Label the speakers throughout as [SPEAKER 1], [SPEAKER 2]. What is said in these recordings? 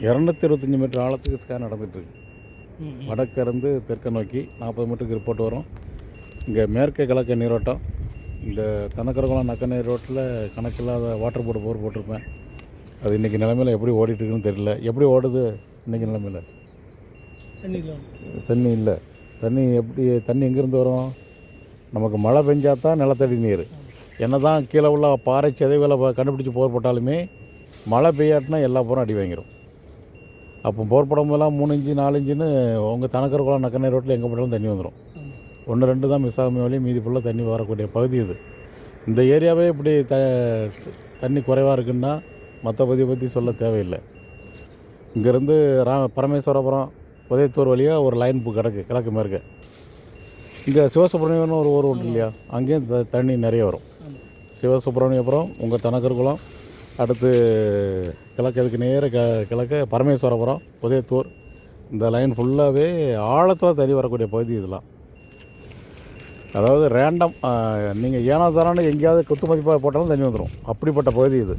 [SPEAKER 1] இரநூத்தி இருபத்தஞ்சி மீட்டர் ஆழத்துக்கு ஸ்கேன் நடந்துகிட்ருக்கு வடக்கிருந்து தெற்க நோக்கி நாற்பது மீட்டருக்கு ரிப்போர்ட் வரும். இங்கே மேற்கு கிழக்கு நீரோட்டம். இந்த தனக்கரகுளம் நக்க நீர் ரோட்டில் கணக்கில்லாத வாட்டர் போர்டு போர் போட்டிருப்பேன். அது இன்றைக்கி நிலமையில் எப்படி ஓடிட்டு இருக்குன்னு தெரியல. எப்படி ஓடுது இன்றைக்கி நிலமையில்?
[SPEAKER 2] தண்ணியில்.
[SPEAKER 1] தண்ணி இல்லை. தண்ணி எப்படி தண்ணி எங்கேருந்து வரும்? நமக்கு மழை பெஞ்சா தான் நிலத்தடி நீர். என்ன தான் கீழே உள்ள பாறை சிதைவுகளை ப- கண்டுபிடிச்சி போர் போட்டாலுமே மழை பெய்யாட்டினா எல்லா போரும் அடி வாங்கிடும் அப்போ போர் போடும்போதெல்லாம் மூணு இன்ச்சு நாலு இன்ச்சுன்னு உங்கள் தனக்கர் குளம் நக்கனை ரோட்டில் எங்கே போட்டாலும் தண்ணி வந்துடும் ஒன்று ரெண்டு தான் மிஸ் ஆகும் வழி மீதி ஃபுல்லாக தண்ணி வரக்கூடிய பகுதி இது. இந்த ஏரியாவே இப்படி த தண்ணி குறைவாக இருக்குன்னா மற்ற பகுதியை பற்றி சொல்ல தேவையில்லை. இங்கேருந்து ரா பரமேஸ்வரபுரம் உதயத்தூர் வழியாக ஒரு லைன் கிடக்கு கிழக்கு மேற்கு. இங்கே சிவசுப்ரமணியம்னு ஒரு ஊர் உண்டு இல்லையா? அங்கேயும் த தண்ணி நிறைய வரும். சிவசுப்ரமணியபுரம் உங்கள் தனக்கர்குளம் அடுத்து கிழக்கு அதுக்கு நேர க கிழக்கு பரமேஸ்வரபுரம் உதயத்தூர். இந்த லைன் ஃபுல்லாகவே ஆழத்தில் தண்ணி வரக்கூடிய பகுதி இதெல்லாம். அதாவது ரேண்டம் நீங்கள் ஏனோ தானே எங்கேயாவது குத்து மதிப்பாக போட்டாலும் தண்ணி வந்துடும் அப்படிப்பட்ட பகுதி இது.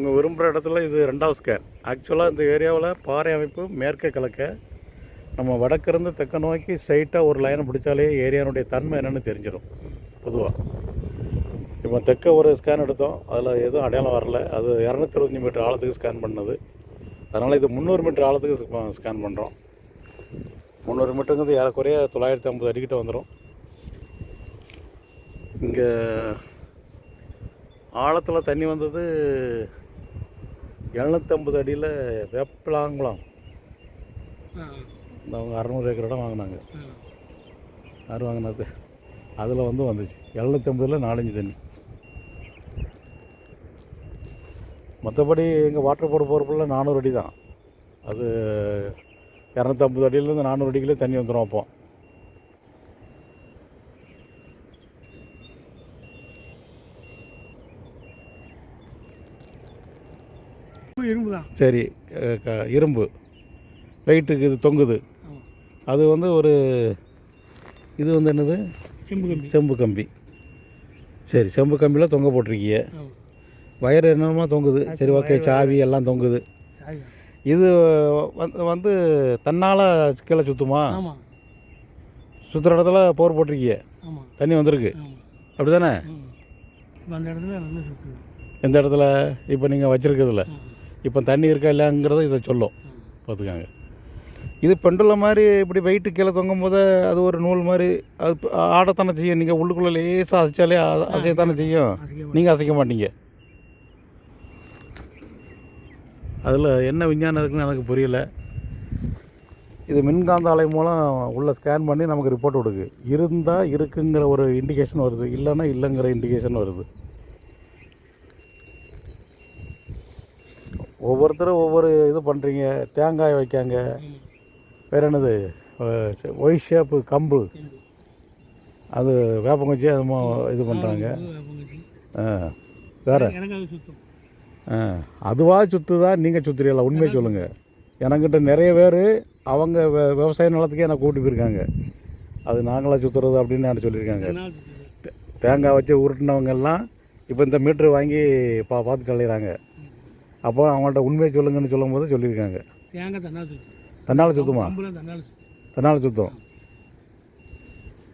[SPEAKER 1] அவங்க விரும்புகிற இடத்துல இது ரெண்டாவது ஸ்கேன் ஆக்சுவலாக இந்த ஏரியாவில் பாறை அமைப்பு மேற்க கிழக்க நம்ம வடக்கிருந்து தெற்க நோக்கி ஸ்ட்ரைட்டாக ஒரு லைனை பிடிச்சாலே ஏரியானுடைய தன்மை என்னென்னு தெரிஞ்சிடும் பொதுவாக இப்போ தெற்க ஒரு ஸ்கேன் எடுத்தோம் அதில் எதுவும் அடையாளம் வரல. அது இரநூத்தி இருபத்தஞ்சி மீட்டர் ஆழத்துக்கு ஸ்கேன் பண்ணது. அதனால் இது முந்நூறு மீட்டர் ஆழத்துக்கு ஸ்கேன் பண்ணுறோம் முந்நூறு மீட்டருங்கிறது ஏறக்குறைய தொள்ளாயிரத்தி ஐம்பது அடிக்கிட்ட வந்துடும் இங்கே ஆழத்தில் தண்ணி வந்தது எழுநூற்றம்பது அடியில் வெப்பலாங்குளம். இந்த அவங்க அறநூறு ஏக்கர் இடம் வாங்கினாங்க. யார் வாங்கினது? அதில் வந்து வந்துச்சு. எழுநூற்றம்பதில் நாலஞ்சு தண்ணி. மற்றபடி எங்கள் வாட்டர் போர்டு போகிறக்குள்ள நானூறு அடி தான் அது இரநூத்தம்பது அடியிலேருந்து நானூறு அடிக்குள்ளே தண்ணி வந்துடும் அப்போ.
[SPEAKER 2] இரும்பு தான்
[SPEAKER 1] சரி இரும்பு. வெயிட்டுக்கு இது தொங்குது. அது வந்து ஒரு இது வந்து என்னது?
[SPEAKER 2] செம்பு கம்பி.
[SPEAKER 1] செம்பு கம்பி. சரி செம்பு கம்பியில் தொங்க போட்டிருக்கீங்க. வயர் என்னமோ தொங்குது. சரி ஓகே சாவி எல்லாம் தொங்குது. இது வந்து வந்து தன்னால் கீழே சுற்றுமா சுற்றுற இடத்துல போர் போட்டிருக்கீங்க. தண்ணி வந்திருக்கு. அப்படி தானே
[SPEAKER 2] அந்த இடத்துல
[SPEAKER 1] எந்த இடத்துல? இப்போ நீங்கள் வச்சுருக்கிறதுல. இப்போ தண்ணி இருக்கா இல்லைங்கிறத இதை சொல்லும். பார்த்துக்காங்க. இது பெண்டுல மாதிரி இப்படி வெயிட்டு கீழே தொங்கும் போது அது ஒரு நூல் மாதிரி அது ஆடத்தானே செய்யும். நீங்கள் உள்ளுக்குள்ளே லேசாக அசைச்சாலே அசையத்தானே செய்யும். நீங்கள் அசைக்க மாட்டீங்க. அதில் என்ன விஞ்ஞானம் இருக்குன்னு எனக்கு புரியல. இது மின்காந்த அலை மூலம் உள்ள ஸ்கேன் பண்ணி நமக்கு ரிப்போர்ட் கொடுக்கு. இருந்தால் இருக்குங்கிற ஒரு இண்டிகேஷன் வருது. இல்லைன்னா இல்லைங்கிற இண்டிகேஷன் வருது. ஒவ்வொருத்தரும் ஒவ்வொரு இது பண்ணுறீங்க தேங்காய் வைக்காங்க. வேறு என்னது? ஒய் ஷேப்பு கம்பு. அது வேப்பங்குச்சி அது இது பண்ணுறாங்க ஆ வேறு? ஆ அதுவாக சுற்றுதா நீங்கள் சுற்றுறீங்களா உண்மையை சொல்லுங்கள் எனக்கிட்ட நிறைய பேர் அவங்க விவசாய நிலத்துக்கே என்னை கூட்டி போயிருக்காங்க. அது நாங்களாக சுற்றுறது அப்படின்னு எனக்கு சொல்லியிருக்காங்க. தேங்காய் வச்சு உருட்டினவங்க எல்லாம் இப்போ இந்த மீட்ரு வாங்கி பா பார்த்து கலையிறாங்க அப்போ அவங்கள்ட்ட உண்மையை சொல்லுங்கன்னு சொல்லும்போது சொல்லியிருக்காங்க.
[SPEAKER 2] தேங்காய் தன்னால் சுற்றுது
[SPEAKER 1] தன்னால் சுற்றுமா சுத்தம்.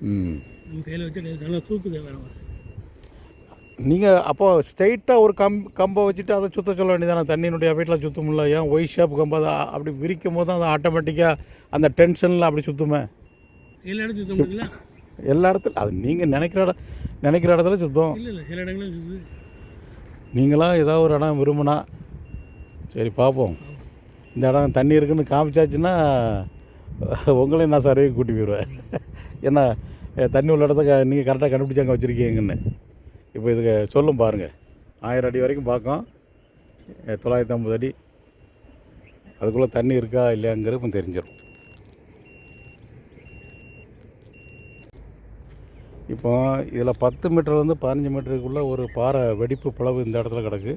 [SPEAKER 1] ம்.
[SPEAKER 2] நம்ம கையில் வச்சு கையில் தன்னால் தூக்குது வேறு வர
[SPEAKER 1] நீங்கள் அப்போ ஸ்ட்ரைட்டாக ஒரு கம் கம்பை வச்சுட்டு அதை சுத்த சொல்ல வேண்டியதானே? தண்ணியினுடைய வீட்டில் சுத்தமில்ல ஏன் ஒய் ஷேப் கம்பை அதை அப்படி விரிக்கும் போது அது ஆட்டோமேட்டிக்காக அந்த டென்ஷனில் அப்படி சுற்றுமே
[SPEAKER 2] எல்லா சுத்த முடியல
[SPEAKER 1] எல்லா இடத்துல அது நீங்கள் நினைக்கிற இடம் நினைக்கிற இடத்துல சுத்தம்.
[SPEAKER 2] இல்லை இல்லை சில இடங்களும் சுற்றுது
[SPEAKER 1] நீங்களா ஏதாவது ஒரு இடம் விரும்பினா சரி பார்ப்போம். இந்த இடம் தண்ணி இருக்குன்னு காமிச்சாச்சுன்னா உங்களையும் நான் சர்வே கூட்டி போயிடுவேன் ஏன்னா தண்ணி உள்ள இடத்த நீங்கள் கரெக்டாக கண்டுபிடிச்சி அங்கே வச்சுருக்கீங்கன்னு. இப்போ இதுக்கு சொல்லும் பாருங்கள் ஆயிரம் அடி வரைக்கும் பார்க்கும். தொள்ளாயிரத்தி ஐம்பது அடி. அதுக்குள்ளே தண்ணி இருக்கா இல்லையாங்கிறது இப்போ தெரிஞ்சிடும். இப்போ இதில் பத்து மீட்டர்லேருந்து பதினஞ்சு மீட்டருக்குள்ளே ஒரு பாறை வெடிப்பு பிளவு இந்த இடத்துல கிடக்கு.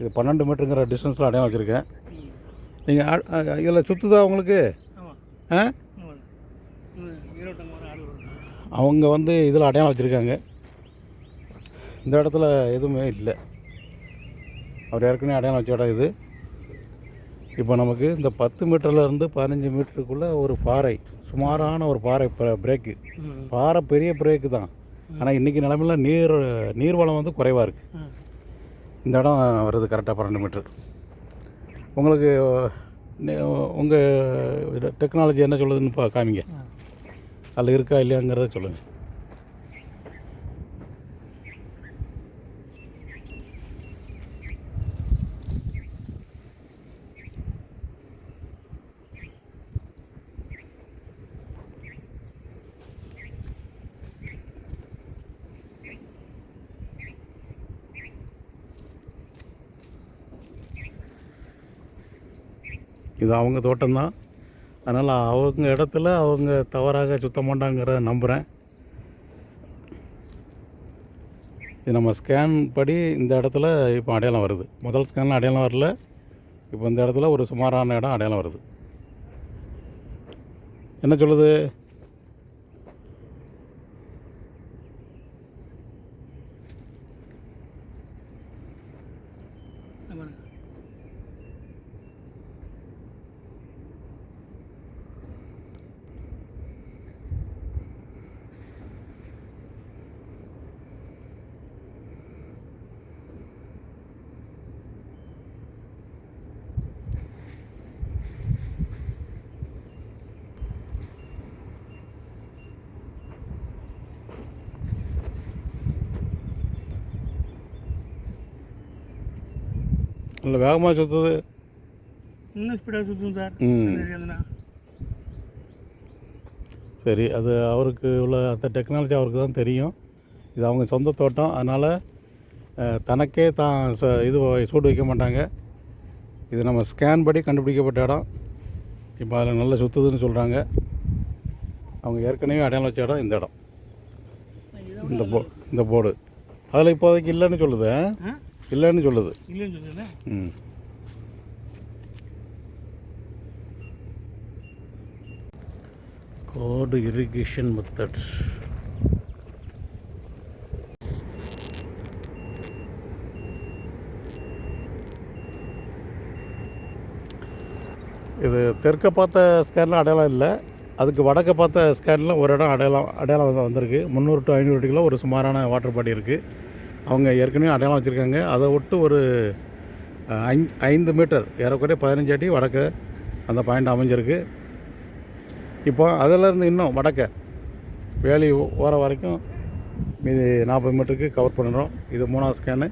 [SPEAKER 1] இது பன்னெண்டு மீட்டருங்கிற டிஸ்டன்ஸில் அடையாளம் வச்சுருக்கேன். நீங்கள் இதில் சுற்றுதா உங்களுக்கு? ஆ? அவங்க வந்து இதில் அடையாளம் வச்சுருக்காங்க. இந்த இடத்துல எதுவுமே இல்லை. அவர் ஏற்கனவே அடையாளம் வச்ச இடம் இது. இப்போ நமக்கு இந்த பத்து மீட்டர்லேருந்து பதினஞ்சு மீட்டருக்குள்ளே ஒரு பாறை சுமாரான ஒரு பாறை பிரேக்கு பாறை பெரிய பிரேக்கு தான். ஆனால் இன்றைக்கி நிலமையில் நீர் நீர்வளம் வந்து குறைவாக இருக்குது இந்த இடம் வருது கரெக்டாக பன்னெண்டு மீட்டர் உங்களுக்கு உங்கள் டெக்னாலஜி என்ன சொல்லுதுன்னு பா காமிங்க. அதில் இருக்கா இல்லையாங்கிறத சொல்லுங்கள் இது அவங்க தோட்டம்தான். அதனால் அவங்க இடத்துல அவங்க தவறாக சுத்தம் பண்ணாங்கிற நம்புகிறேன் இது நம்ம ஸ்கேன் படி இந்த இடத்துல இப்போ அடையாளம் வருது. முதல் ஸ்கேனில் அடையாளம் வரல. இப்போ இந்த இடத்துல ஒரு சுமாரான இடம் அடையாளம் வருது. என்ன சொல்லுது? இல்லை வேகமாக சுற்றுது
[SPEAKER 2] இன்னும் ஸ்பீடாக சுற்றும் சார்.
[SPEAKER 1] சரி அது அவருக்கு உள்ள அந்த டெக்னாலஜி அவருக்கு தான் தெரியும். இது அவங்க சொந்த தோட்டம். அதனால் தனக்கே தான் ச- இது சூடு வைக்க மாட்டாங்க. இது நம்ம ஸ்கேன் படி கண்டுபிடிக்கப்பட்ட இடம். இப்போ அதில் நல்லா சுற்றுதுன்னு சொல்கிறாங்க அவங்க ஏற்கனவே அடையாளம் வச்ச இடம் இந்த இடம். இந்த போ இந்த போர்டு. அதில் இப்போதைக்கு இல்லைன்னு சொல்லுது. இல்லைன்னு சொல்லுது.
[SPEAKER 2] இல்லைன்னு சொல்லுங்கள்
[SPEAKER 1] ம். கோடு இரிகேஷன் மெத்தட்ஸ் இது தெற்க பார்த்த ஸ்கேனில் அடையாளம் இல்லை. அதுக்கு வடக்க பார்த்த ஸ்கேனில் ஒரு இடம் அடையாளம் அடையாளம் வந்து வந்திருக்கு. முந்நூறு டு ஐநூறு கிலோ ஒரு சுமாரான வாட்டர் பாடி இருக்குது அவங்க ஏற்கனவே அடையாளம் வச்சுருக்காங்க. அதை விட்டு ஒரு ஐந் ஐந்து மீட்டர் ஏறக்குறைய பதினஞ்சு அடி வடக்க அந்த பாயிண்ட் அமைஞ்சிருக்கு. இப்போ அதிலேருந்து இன்னும் வடக்க வேலி ஓர வரைக்கும் மீதி நாற்பது மீட்டருக்கு கவர் பண்ணுறோம் இது மூணாவது ஸ்கேனு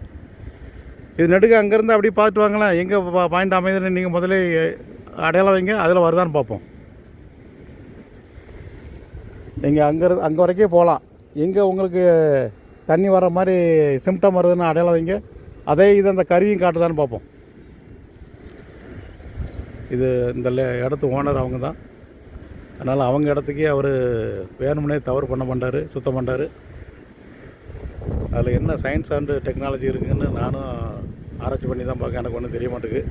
[SPEAKER 1] இது நடுக்க அங்கேருந்து அப்படியே பார்த்துட்டு வாங்களேன். எங்கே பாயிண்ட் அமைதுன்னு நீங்கள் முதல்ல அடையாளம் வைங்க அதில் வருதான்னு பார்ப்போம். நீங்கள் அங்கே அங்கே வரைக்கும் போகலாம். எங்கே உங்களுக்கு தண்ணி வர மாதிரி சிம்டம் வருதுன்னு அடையாளம் வைங்க. அதே இது அந்த கருவியும் காட்டுதான்னு பார்ப்போம். இது இந்த லே- இடத்து ஓனர் அவங்க தான். அதனால் அவங்க இடத்துக்கே அவர் வேணும்னே தவறு பண்ண மாட்டார் சுத்தம் பண்ணுறாரு அதில் என்ன சயின்ஸ் அண்டு டெக்னாலஜி இருக்குதுன்னு நானும் ஆராய்ச்சி பண்ணி தான் பார்க்க எனக்கு ஒன்றும் தெரிய மாட்டேங்குது.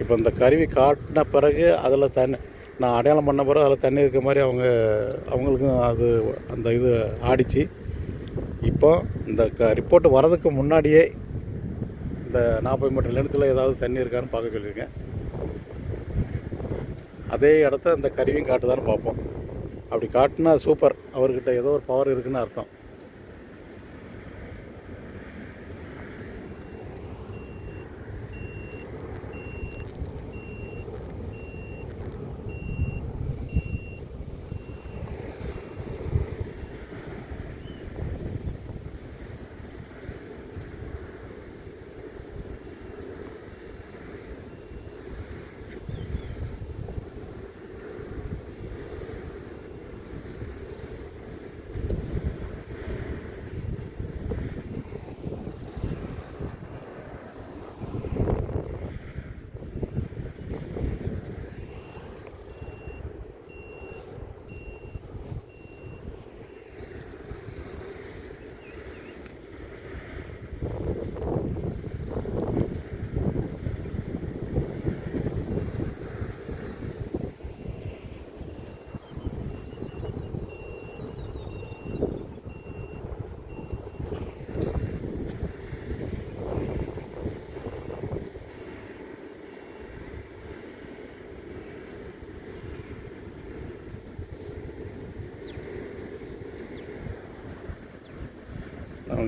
[SPEAKER 1] இப்போ இந்த கருவி காட்டின பிறகு அதில் தண்ணி நான் அடையாளம் பண்ண பிறகு அதில் தண்ணி இருக்க மாதிரி அவங்க அவங்களுக்கும் அது அந்த இது ஆடிச்சு. இப்போ இந்த க ரிப்போர்ட் வரதுக்கு முன்னாடியே இந்த நாற்பது மீட்டர் நிலத்தில் ஏதாவது தண்ணி இருக்கான்னு பார்க்க சொல்லியிருக்கேன். அதே இடத்த இந்த கருவியும் காட்டுதான்னு பார்ப்போம். அப்படி காட்டினா சூப்பர். அவர்கிட்ட ஏதோ ஒரு பவர் இருக்குன்னு அர்த்தம்.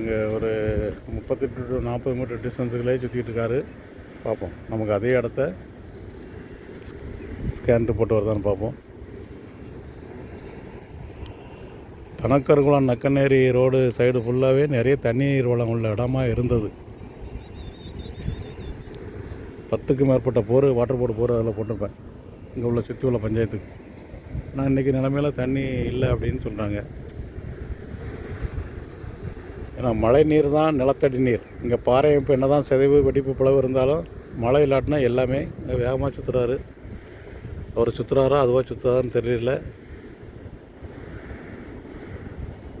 [SPEAKER 1] இங்கே ஒரு முப்பத்தெட்டு டு நாற்பது மீட்டர் டிஸ்டன்ஸுகளே சுற்றிட்டு இருக்காரு. பார்ப்போம். நமக்கு அதே இடத்த ஸ்கேன் போட்டு வருதான்னு பார்ப்போம். தனக்கருகுளம் நக்கநேரி ரோடு சைடு ஃபுல்லாகவே நிறைய தண்ணீர் வளம் உள்ள இடமா இருந்தது. பத்துக்கு மேற்பட்ட போர் வாட்டர் போர்டு போர் அதில் போட்டிருப்பேன். இங்கே உள்ள சுற்றி உள்ள பஞ்சாயத்துக்கு. ஆனால் இன்றைக்கி நிலமையில தண்ணி இல்லை அப்படின்னு சொல்கிறாங்க ஏன்னா மழை நீர் தான் நிலத்தடி நீர். இங்கே பாறை இப்போ என்ன தான் சிதைவு வெடிப்பு பிளவு இருந்தாலும் மழை இல்லாட்டினா எல்லாமே இங்க வேகமாக சுற்றுறாரு அவர் சுற்றுறாரா அதுவாக சுற்றுறாருன்னு தெரியல.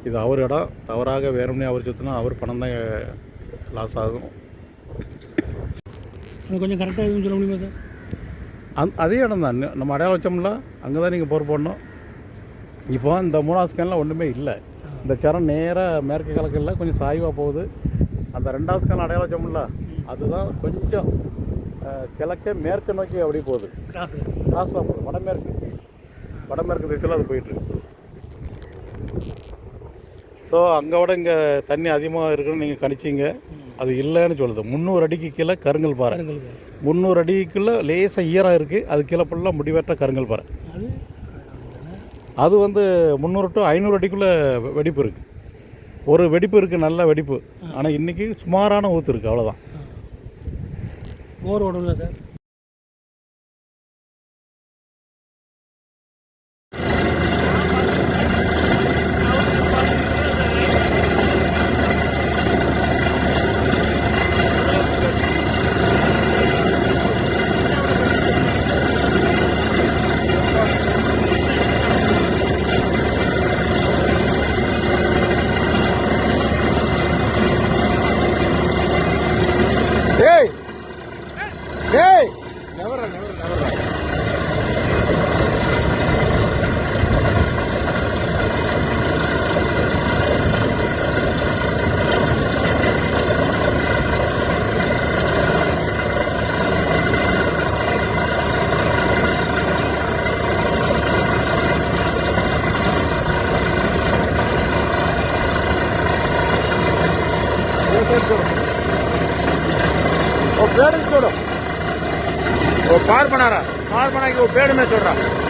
[SPEAKER 1] இது அவர் இடம். தவறாக வேணும்னே அவர் சுற்றினா அவர் பணம் தான் லாஸ் ஆகும்.
[SPEAKER 2] அது கொஞ்சம் கரெக்டாக எதுவும் சொல்ல முடியுமா சார்?
[SPEAKER 1] அந் அதே இடம் தான். நம்ம அடையாளம் வச்சோம்ல அங்கே தான் நீங்கள் போர் போடணும். இப்போ இந்த மூணாவது ஸ்கேனில் ஒன்றுமே இல்லை. இந்த சரம் நேராக மேற்கு கிழக்கில் கொஞ்சம் சாய்வாக போகுது. அந்த ரெண்டாவது அடையாளம் வச்சோம்ல அதுதான் கொஞ்சம் கிழக்க மேற்கு நோக்கி அப்படி போகுது.
[SPEAKER 2] கிராஸ்
[SPEAKER 1] கிராஸாக போகுது. வடமேற்கு. வடமேற்கு திசையில் அது போயிட்டுருக்கு ஸோ அங்கே விட இங்கே தண்ணி அதிகமாக இருக்குன்னு நீங்கள் கணிச்சிங்க. அது இல்லைன்னு சொல்லுது. முந்நூறு அடிக்கு கீழே கருங்கல் பாறை. முந்நூறு அடிக்குள்ளே லேசாக ஈரம் இருக்குது அது கீழே ஃபுல்லாக முடிவற்ற கருங்கல் பாறை.
[SPEAKER 2] அது
[SPEAKER 1] வந்து முந்நூறு டு ஐநூறு அடிக்குள்ளே வெடிப்பு இருக்குது ஒரு வெடிப்பு இருக்குது நல்ல வெடிப்பு. ஆனால் இன்றைக்கி சுமாரான ஊற்று இருக்குது அவ்வளோதான்
[SPEAKER 2] போர் ஓடும்ல சார்?
[SPEAKER 1] वो पेड़ भी छोड़ो वो पार बना रहा पार बना के वो पेड़ में छोड़ रहा